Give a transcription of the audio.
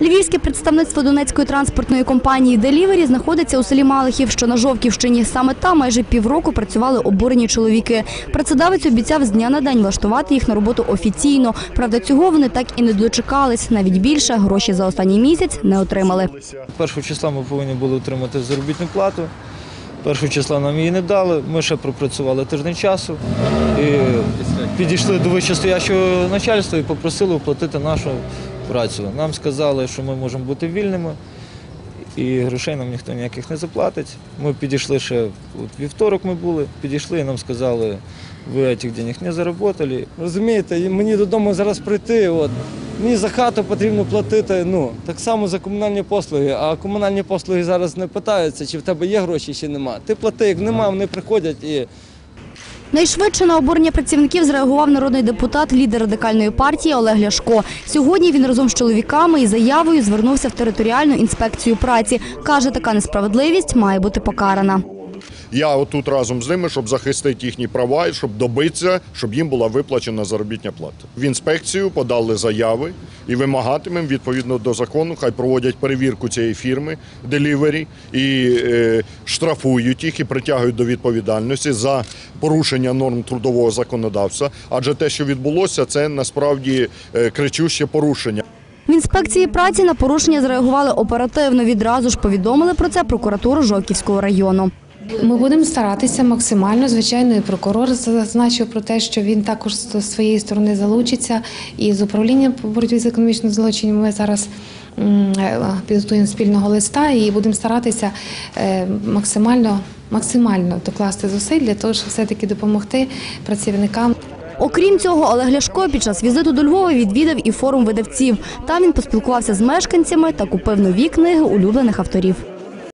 Львівське представництво Донецької транспортної компанії «Делівері» знаходиться у селі Малихів, що на Жовківщині. Саме там майже півроку працювали обурені чоловіки. Працедавець обіцяв з дня на день влаштувати їх на роботу офіційно. Правда, цього вони так і не дочекались. Навіть більше гроші за останній місяць не отримали. Першого числа ми повинні були отримати заробітну плату. Першого числа нам її не дали. Ми ще пропрацювали тиждень часу і підійшли до вищестоящого начальства і попросили оплатити нашу працю. Нам сказали, що ми можемо бути вільними, і грошей нам ніхто ніяких не заплатить. Ми підійшли ще от вівторок. Ми були, підійшли і нам сказали, ви цих денег не заработали. Розумієте, мені додому зараз прийти. От. Мені за хату потрібно платити ну, так само за комунальні послуги, а комунальні послуги зараз не питаються, чи в тебе є гроші, чи нема. Ти плати, як нема, вони приходять і Найшвидше на обурення працівників зреагував народний депутат, лідер радикальної партії Олег Ляшко. Сьогодні він разом з чоловіками із заявою звернувся в територіальну інспекцію праці. Каже, така несправедливість має бути покарана. Я отут разом з ними, щоб захистити їхні права і щоб добитися, щоб їм була виплачена заробітня плата. В інспекцію подали заяви і вимагатимемо відповідно до закону, хай проводять перевірку цієї фірми Delivery і е, штрафують їх і притягують до відповідальності за порушення норм трудового законодавства. Адже те, що відбулося, це насправді е, кричуще порушення. В інспекції праці на порушення зреагували оперативно. Відразу ж повідомили про це прокуратуру Жовківського району. Ми будемо старатися максимально. Звичайно, і прокурор зазначив про те, що він також з своєї сторони залучиться. І з управлінням по боротьбі з економічним злочином ми зараз е, підготуємо спільного листа і будемо старатися е, максимально максимально докласти зусиль для того, щоб все-таки допомогти працівникам. Окрім цього, Олег Ляшко під час візиту до Львова відвідав і форум видавців. Там він поспілкувався з мешканцями та купив нові книги улюблених авторів.